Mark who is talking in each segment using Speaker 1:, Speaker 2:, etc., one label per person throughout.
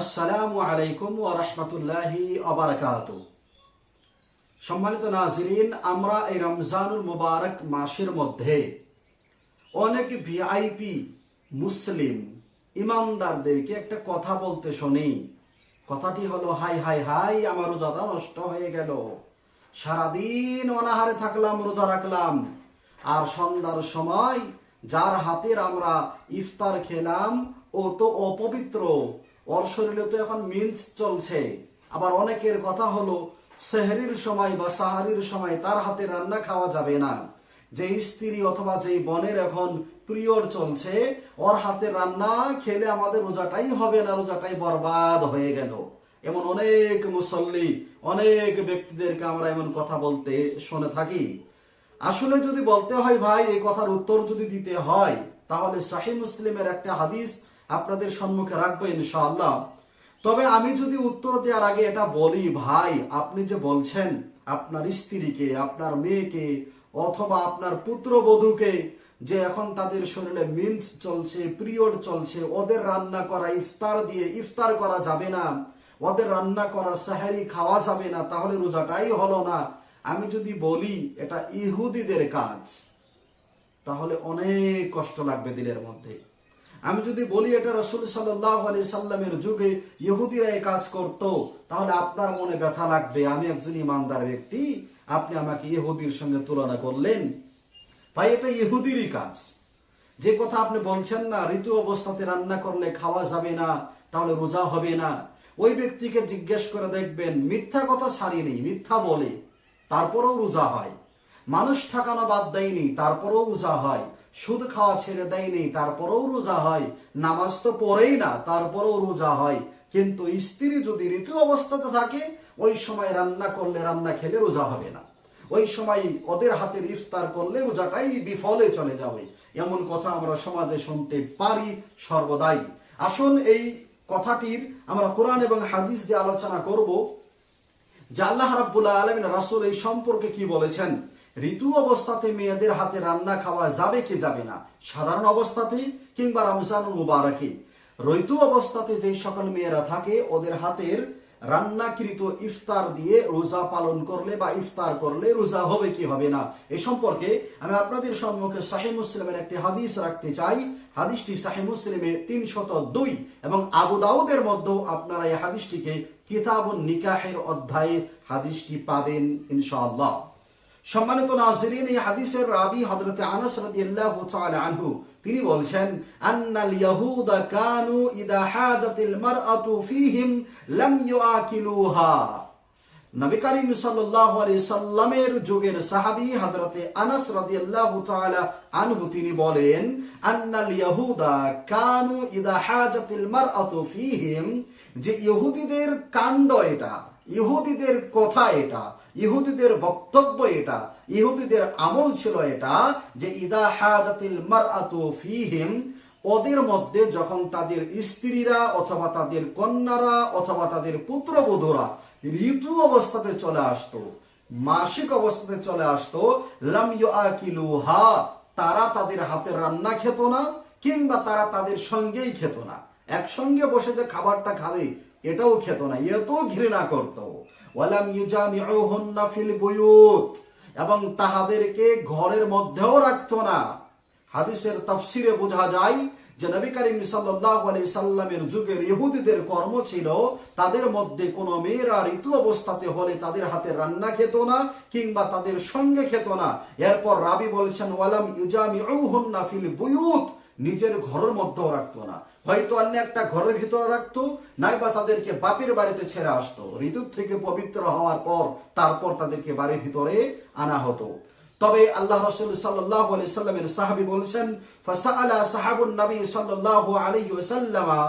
Speaker 1: আসসালামু আলাইকুম ওয়া রাহমাতুল্লাহি ওয়া বারাকাতু সম্মানিত নাজরিন, আমরা এই রমজানুল মুবারক মাসের মধ্যে অনেক ভিআইপি মুসলিম ইমানদারদেরকে একটা কথা বলতে শুনি। কথাটি হলো, হাই হাই হাই, আমার রোজাটা নষ্ট হয়ে গেল। সারাদিন অনাহারে থাকলাম, রোজা রাখলাম। আর সন্ধ্যার সময় যার হাতের আমরা ইফতার খেলাম, ও তো অপবিত্র। ওর শরীরে তো এখন মিন্স চলছে। আবার অনেকের কথা হলো, সেহরির সময় বা সাহারির সময় তার হাতে রান্না খাওয়া যাবে না। যে স্ত্রী অথবা যে বনের এখন প্রিয়র চলছে, ওর হাতে রান্না খেলে আমাদের রোজাটাই হবে না, রোজাটাই বরবাদ হয়ে গেল। এমন অনেক মুসল্লি, অনেক ব্যক্তিদেরকে আমরা এমন কথা বলতে শুনে থাকি। আসলে যদি বলতে হয়, ভাই এই কথার উত্তর যদি দিতে হয়, তাহলে শাহী মুসলিমের একটা হাদিস আপনাদের সম্মুখে রাখব ইনশাআল্লাহ। তবে আমি যদি উত্তর দেওয়ার আগে এটা বলি, ভাই, আপনি যে বলছেন আপনার স্ত্রীকে, আপনার মেয়েকে, অথবা আপনার পুত্রবধূকে, যে এখন তাদের শরীরে মিন্স চলছে, পিরিয়ড চলছে, ওদের রান্না করা ইফতার দিয়ে ইফতার করা যাবে না, ওদের রান্না করা, সাহারি খাওয়া যাবে না, তাহলে রোজাটাই হলো না। আমি যদি বলি, এটা ইহুদিদের কাজ, তাহলে অনেক কষ্ট লাগবে দিলের মধ্যে। আমি যদি বলি এটা রসুল সাল্লাহ আলি সাল্লামের যুগে ইহুদিরা এই কাজ করত, তাহলে আপনার মনে ব্যথা লাগবে। আমি একজন ইমানদার ব্যক্তি, আপনি আমাকে ইহুদির সঙ্গে তুলনা করলেন। ভাই, এটা ইহুদিরই কাজ। যে কথা আপনি বলছেন না, ঋতু অবস্থাতে রান্না করলে খাওয়া যাবে না, তাহলে রোজা হবে না। ওই ব্যক্তিকে জিজ্ঞেস করে দেখবেন, মিথ্যা কথা ছাড়িনি মিথ্যা বলে। তারপরেও রোজা হয়। মানুষ ঠকানো বাদ দেয়নি, তারপরেও রোজা হয়। সুদ খাওয়া ছেড়ে দেয়নি তারপরেও রোজা হয়। নামাজ তো পড়েই না, তারপরেও রোজা হয়। কিন্তু স্ত্রী যদি ঋতু অবস্থাতে থাকে, ওই সময় রান্না করলে রান্না খেলে রোজা হবে না। ওই সময় ওদের হাতের ইফতার করলে রোজাটাই বিফলে চলে যাবে। এমন কথা আমরা সমাজে শুনতে পারি সর্বদাই। আসুন এই কথাটির আমরা কোরআন এবং হাদিস দিয়ে আলোচনা করব যে আল্লাহ রাব্বুল আলমিন রাসুল এই সম্পর্কে কি বলেছেন? ঋতু অবস্থাতে মেয়েদের হাতে রান্না খাওয়া যাবে কি যাবে না? সাধারণ অবস্থাতে কিংবা রমজান মুবারকে? ঋতু অবস্থাতে যে সকল মেয়েরা থাকে, ওদের হাতের রান্নাকৃত ইফতার দিয়ে রোজা পালন করলে বা ইফতার করলে রোজা হবে কি হবে না? এ সম্পর্কে আমি আপনাদের সম্মুখে শাহী মুসলিমের একটি হাদিস রাখতে চাই। হাদিসটি শাহী মুসলিমে তিনশত দুই এবং আবু দাউদের মধ্যেও আপনারা এই হাদিসটিকে কিতাবুন নিকাহের অধ্যায়ে হাদিসটি পাবেন ইনশাআল্লাহ। সম্মানিত নাজরিন, এই হাদিসের রাবি হযরত আনাস রাদিয়াল্লাহু তাআলা আনহু, তিনি বলছেন, আন্নাল ইয়াহুদা কানু ইদা হাজাতিল মারআতু ফীহিম লাম ইউআকিলুহা। নবী করিম সাল্লাল্লাহু আলাইহি সাল্লামের যুগের সাহাবী হযরতে আনাস রাদিয়াল্লাহু তাআলা আনহু, তিনি বলেন, আন্নাল ইয়াহুদা কানু ইদা হাজাতিল মারআতু ফীহিম যে ইহুদিদের কাণ্ড এটা, ইহুদিদের কথা এটা, ইহুদিদের বক্তব্য এটা, ইহুদিদের আমল ছিল এটা যে ইদা হাজাতিল মারআতু ফীহিম, ওদের মধ্যে যখন তাদের স্ত্রীরা অথবা তাদের কন্যারা অথবা তাদের পুত্রবধূরা ঋতু অবস্থাতে চলে আসতো, মাসিক অবস্থাতে চলে আসতো তারা তাদের হাতের রান্না খেত না কিংবা তারা তাদের সঙ্গেই খেত না। একসঙ্গে বসে যে খাবারটা খাবে, এটাও খেত না এত ঘৃণা করত। এবং তাহাদেরকে ঘরের মধ্যেও রাখতো না। হাদিসের তাফসিরে বোঝা যায় যে নবী করিম সাল্লামের যুগের ইহুদিদের কর্ম ছিল, তাদের মধ্যে কোনো মেয়েরা ঋতু অবস্থাতে হলে তাদের হাতে রান্না খেত না, কিংবা তাদের সঙ্গে খেত না। এরপর রাবি বলছেন, ওয়ালাম ইউজামিউহুন্না ফিল বুয়ুত নিজের ঘরের মধ্যেও রাখতো না। হয়তো অন্য একটা ঘরের ভিতরে রাখতো, নাইবা তাদেরকে বাপের বাড়িতে ছেড়ে আসতো। ঋতু থেকে পবিত্র হওয়ার পর, তারপর তাদেরকে বাড়ির ভিতরে আনা হতো। তবে আল্লাহ রসুল সাল্লাহ আলি সাল্লামের সাহাবি বলছেন নবী সাল্লাল্লাহু আলাইহি ওয়াসাল্লামা।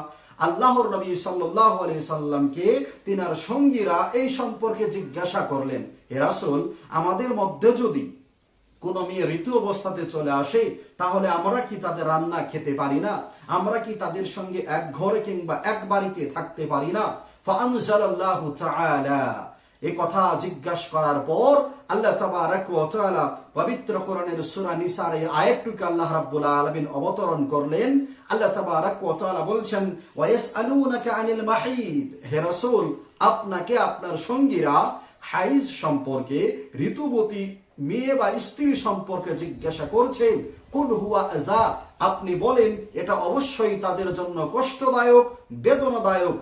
Speaker 1: আল্লাহর নবী আলাইহি সাল্লামকে তিনার সঙ্গীরা এই সম্পর্কে জিজ্ঞাসা করলেন হে রাসূল, আমাদের মধ্যে যদি কোন মেয়ে ঋতু অবস্থাতে চলে আসে, তাহলে আমরা কি তাদের রান্না খেতে পারি না? আমরা কি তাদের সঙ্গে এক ঘরে কিংবা এক বাড়িতে থাকতে পারি না? এই কথা করার পর আল্লাহ পবিত্র কোরআনের সূরা নিসার এই আল্লাহ অবতরণ করলেন। আল্লাহ তাআলা বলছেন ওয়া ইয়াসআলুনাকা আনিল মাহিদ। হে আপনাকে আপনার সঙ্গীরা হাইজ সম্পর্কে ঋতুবতী মেয়ে বা স্ত্রী সম্পর্কে জিজ্ঞাসা করছে কুল হুয়া আযা? আপনি বলেন, এটা অবশ্যই তাদের জন্য কষ্টদায়ক, বেদনাদায়ক।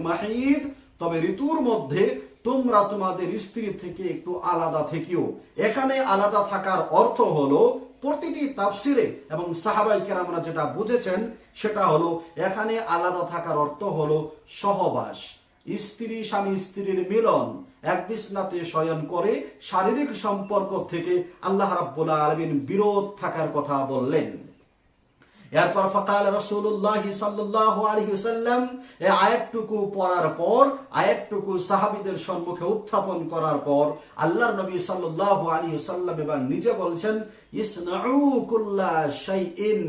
Speaker 1: মাহিদ। তবে ঋতুর মধ্যে তোমরা তোমাদের স্ত্রী থেকে একটু আলাদা থেকেও। এখানে আলাদা থাকার অর্থ হলো, প্রতিটি তাফসিরে এবং সাহাবাই কেরামরা যেটা বুঝেছেন, সেটা হলো, এখানে আলাদা থাকার অর্থ হলো সহবাস। স্ত্রী স্বামী স্ত্রীর মিলন এক বিছনাতে শয়ন করে শারীরিক সম্পর্ক থেকে আল্লাহ রাব্বুল আলামিন বিরোধ থাকার কথা বললেন। এরপর ফকাল রসুল্লাহ সাল্লাহ আলহি সাল্লাম এই আয়াতটুকু পড়ার পর, আয়াতটুকু সাহাবিদের সম্মুখে উত্থাপন করার পর আল্লাহর নবী সাল্লাহ আলী সাল্লাম এবার নিজে বলছেন, ইসনাউ কুল্লা শাইইন,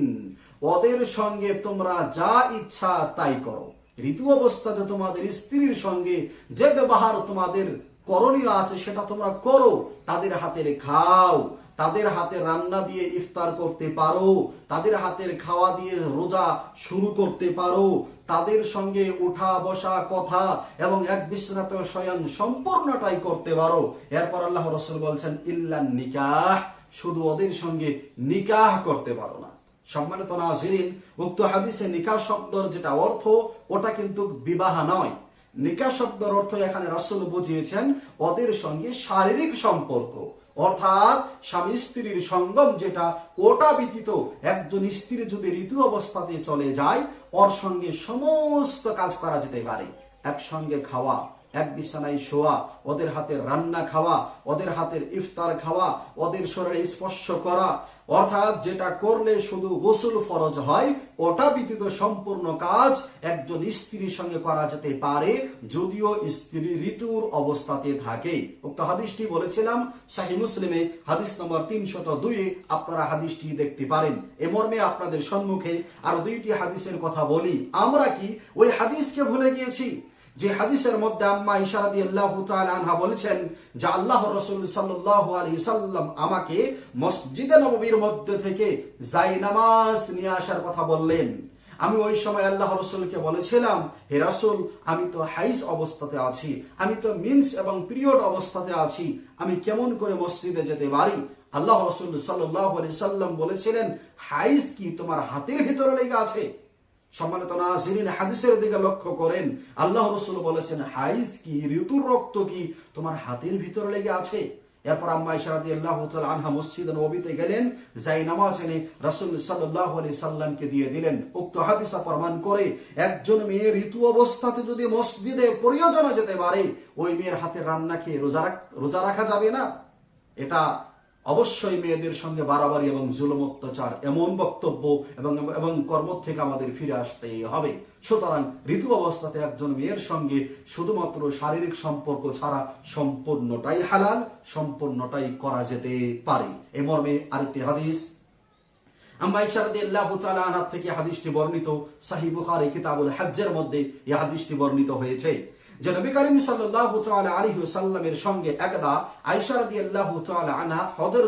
Speaker 1: ওদের সঙ্গে তোমরা যা ইচ্ছা তাই করো। ঋতু অবস্থাতে তোমাদের স্ত্রীর সঙ্গে যে ব্যবহার তোমাদের করণীয় আছে, সেটা তোমরা করো। তাদের হাতের খাও, তাদের হাতে রান্না দিয়ে ইফতার করতে পারো, তাদের হাতের খাওয়া দিয়ে রোজা শুরু করতে পারো। তাদের সঙ্গে উঠা বসা কথা এবং এক বিশ্বনাথ শয়ন সম্পূর্ণটাই করতে পারো। এরপর আল্লাহ রসুল বলছেন, ইল্লান নিকাহ, শুধু ওদের সঙ্গে নিকাহ করতে পারো না। সম্মানিত নাজিরিন, উক্ত হাদিসে নিকাহ শব্দর যেটা অর্থ, ওটা কিন্তু বিবাহ নয়। নিকাহ শব্দের অর্থ এখানে রসুল বুঝিয়েছেন ওদের সঙ্গে শারীরিক সম্পর্ক। অর্থাৎ স্বামী স্ত্রীর সঙ্গম যেটা, ওটা ব্যতীত একজন স্ত্রী যদি ঋতু অবস্থাতে চলে যায়, ওর সঙ্গে সমস্ত কাজ করা যেতে পারে। একসঙ্গে খাওয়া, এক বিছানায় শোয়া, ওদের হাতের রান্না খাওয়া, ওদের হাতের ইফতার খাওয়া, ওদের শরীরে স্পর্শ করা অর্থাৎ যেটা করলে শুধু গোসল ফরজ হয়, ওটা ব্যতীত সম্পূর্ণ কাজ একজন স্ত্রীর সঙ্গে করা যেতে পারে, যদিও স্ত্রী ঋতুর অবস্থাতে থাকে। উক্ত হাদিসটি বলেছিলাম শাহি মুসলিমে, হাদিস নম্বর তিনশত দুইয়ে আপনারা হাদিসটি দেখতে পারেন। এ মর্মে আপনাদের সম্মুখে আরও দুইটি হাদিসের কথা বলি। আমরা কি ওই হাদিসকে ভুলে গিয়েছি? যে হাদিসের মধ্যে আম্মা ইশারাদি আল্লাহ আনহা বলেছেন যে আল্লাহ রসুল সাল্লাহ আলী সাল্লাম আমাকে মসজিদে নবীর মধ্যে থেকে যাই নামাজ নিয়ে আসার কথা বললেন। আমি ওই সময় আল্লাহ রসুলকে বলেছিলাম, হে রসুল, আমি তো হাইস অবস্থাতে আছি, আমি তো মিন্স এবং পিরিয়ড অবস্থাতে আছি, আমি কেমন করে মসজিদে যেতে পারি? আল্লাহ রসুল সাল্লাহ আলি সাল্লাম বলেছিলেন হাইস কি তোমার হাতের ভিতরে লেগে আছে? সম্মানিত নাজিরিন, হাদিসের দিকে লক্ষ্য করেন। আল্লাহ রসুল বলেছেন, হাইজ কি, ঋতুর রক্ত কি তোমার হাতের ভিতরে লেগে আছে? এরপর আম্মা ইশারাদি আল্লাহ আনহা মসজিদ নবীতে গেলেন, যাই নামাজ এনে রাসূল সাল্লাল্লাহু আলাইহি সাল্লামকে দিয়ে দিলেন। উক্ত হাদিসা প্রমাণ করে, একজন মেয়ে ঋতু অবস্থাতে যদি মসজিদে প্রয়োজনে যেতে পারে, ওই মেয়ের হাতে রান্না খেয়ে রোজা রোজা রাখা যাবে না। এটা অবশ্যই মেয়েদের সঙ্গে বাড়াবাড়ি এবং জুলম অত্যাচার এমন বক্তব্য এবং এবং কর্ম থেকে আমাদের ফিরে আসতে হবে। সুতরাং ঋতু অবস্থাতে একজন মেয়ের সঙ্গে শুধুমাত্র শারীরিক সম্পর্ক ছাড়া সম্পূর্ণটাই হালাল, সম্পূর্ণটাই করা যেতে পারে। এ মর্মে আরেকটি হাদিস। থেকে হাদিসটি বর্ণিত। সাহিহ বুখারী কিতাবুল হজ্জের মধ্যে এই হাদিসটি বর্ণিত হয়েছে। যে নবী করিম সাল্লাল্লাহু তাআলা আলাইহি ওয়াসাল্লামের সঙ্গে একদা আয়েশা রাদিয়াল্লাহু তাআলা আনহা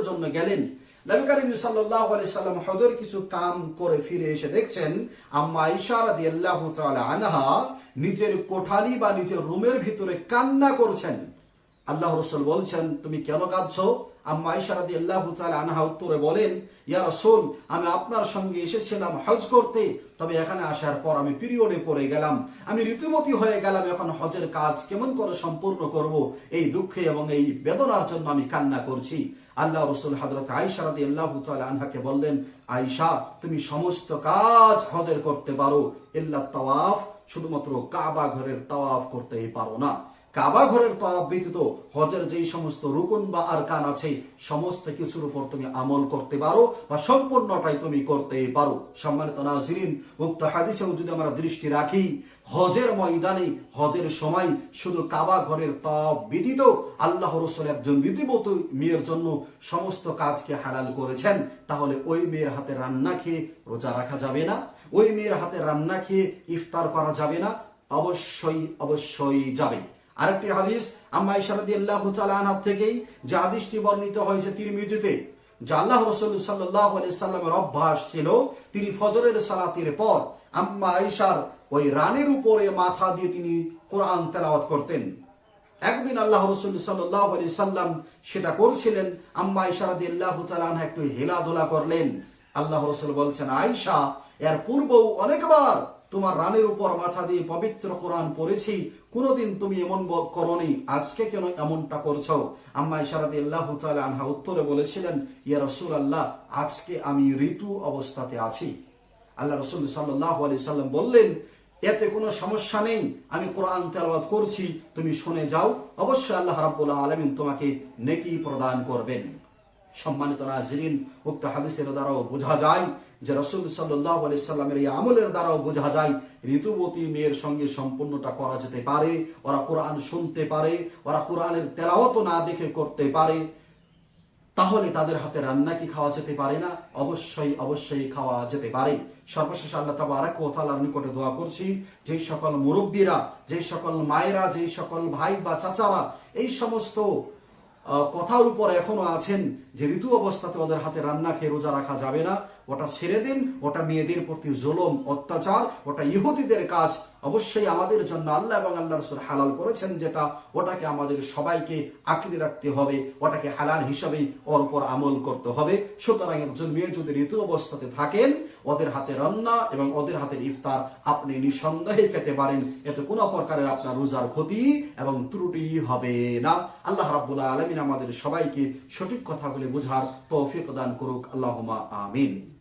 Speaker 1: জন্য গেলেন। নবী করিম সাল্লাম হজের কিছু কাম করে ফিরে এসে দেখছেন, আম্মা আয়েশা রাদিয়াল্লাহু তাআলা আনহা নিজের কোঠালি বা নিজের রুমের ভিতরে কান্না করছেন। আল্লাহ রসুল বলছেন, তুমি কেন কাঁদছো? আম্মা ইশারাদি আল্লাহ আনহা উত্তরে বলেন আমি আপনার সঙ্গে এসেছিলাম হজ করতে, তবে এখানে আসার পর আমি পিরিয়ডে পড়ে গেলাম। আমি হয়ে গেলাম, এখন হজের কাজ কেমন করে সম্পূর্ণ করব, এই দুঃখে এবং এই বেদনার জন্য আমি কান্না করছি। আল্লাহ রসুল আইসারাদি আল্লাহ আনহাকে বললেন আইসা তুমি সমস্ত কাজ হজের করতে পারো, ইল্লা তাওয়াফ, শুধুমাত্র কাবা ঘরের তাওয়াফ করতেই পারো না। কাবা ঘরের তওয়াব ব্যতীত হজের যেই সমস্ত রুকুন বা আরকান আছে, সমস্ত কিছুর উপর তুমি আমল করতে পারো বা সম্পূর্ণটাই তুমি করতে পারো। সম্মানিত নাজিরিন, উক্ত হাদিসেও যদি আমরা দৃষ্টি রাখি, হজের ময়দানে, হজের সময় শুধু কাবা ঘরের তওয়াব ব্যতীত আল্লাহ রসুল একজন রীতিমত মেয়ের জন্য সমস্ত কাজকে হালাল করেছেন, তাহলে ওই মেয়ের হাতে রান্না খেয়ে রোজা রাখা যাবে না, ওই মেয়ের হাতে রান্না খেয়ে ইফতার করা যাবে না, অবশ্যই অবশ্যই যাবে। আরেকটি হাদিস, আম্মা ইশারাদি আল্লাহ আনহার থেকেই যে হাদিসটি বর্ণিত হয়েছে তিরমিজিতে, যে আল্লাহ রসুল সাল্লাহ সাল্লামের অভ্যাস ছিল তিনি ফজরের সালাতের পর আম্মা আইসার ওই রানের উপরে মাথা দিয়ে তিনি কোরআন তেলাওয়াত করতেন। একদিন আল্লাহ রসুল সাল্লাহ আলি সাল্লাম সেটা করছিলেন, আম্মা ইশারাদি আল্লাহ তালান একটু হেলাধুলা করলেন। আল্লাহ রসুল বলছেন আয়সা এর পূর্বও অনেকবার তোমার রানের উপর মাথা দিয়ে পবিত্র কোরআন পড়েছি, কোনোদিন তুমি এমন ব- করনি। আজকে কেন এমনটা করছ? আম্মা ইশারাদি আল্লাহ আনহা উত্তরে বলেছিলেন, ইয়া রসুল আল্লাহ আজকে আমি ঋতু অবস্থাতে আছি। আল্লাহ রসুল সাল্লাহ আলি সাল্লাম বললেন, এতে কোনো সমস্যা নেই, আমি কোরআন তেলাওয়াত করছি, তুমি শুনে যাও। অবশ্যই আল্লাহ রাব্বুল আলামিন তোমাকে নেকি প্রদান করবেন। সম্মানিত নাজরিন, উক্ত হাদিসের দ্বারাও বোঝা যায় যে রসুল সাল্লাহ আলি সাল্লামের এই আমলের দ্বারাও বোঝা যায়, ঋতুবতী মেয়ের সঙ্গে সম্পূর্ণটা করা যেতে পারে, ওরা কোরআন শুনতে পারে, ওরা কোরআনের তেলাওয়াত না দেখে করতে পারে, তাহলে তাদের হাতে রান্না কি খাওয়া যেতে পারে না? অবশ্যই অবশ্যই খাওয়া যেতে পারে। সর্বশেষ আল্লাহ তাবারাক ওয়া তাআলার নিকটে দোয়া করছি, যেই সকল মুরব্বীরা, যেই সকল মায়েরা, যেই সকল ভাই বা চাচারা, এই সমস্ত কথার উপর এখনও আছেন যে ঋতু অবস্থাতে ওদের হাতে রান্না খেয়ে রোজা রাখা যাবে না। ওটা ছেড়ে দিন, ওটা মেয়েদের প্রতি জুলম, অত্যাচার, ওটা ইহুদিদের কাজ অবশ্যই আমাদের জন্য আল্লাহ এবং আল্লাহ রসুল হালাল করেছেন যেটা, ওটাকে আমাদের সবাইকে আঁকড়ে রাখতে হবে, ওটাকে হালাল হিসাবেই ওর উপর আমল করতে হবে। সুতরাং একজন মেয়ে যদি ঋতু অবস্থাতে থাকেন, ওদের হাতে রান্না এবং ওদের হাতের ইফতার আপনি নিঃসন্দেহে খেতে পারেন। এতে কোনো প্রকারের আপনার রোজার ক্ষতি এবং ত্রুটি হবে না। আল্লাহ রাব্বুল আলমিন আমাদের সবাইকে সঠিক কথাগুলি বোঝার তৌফিক দান করুক। আল্লাহুমা আমিন।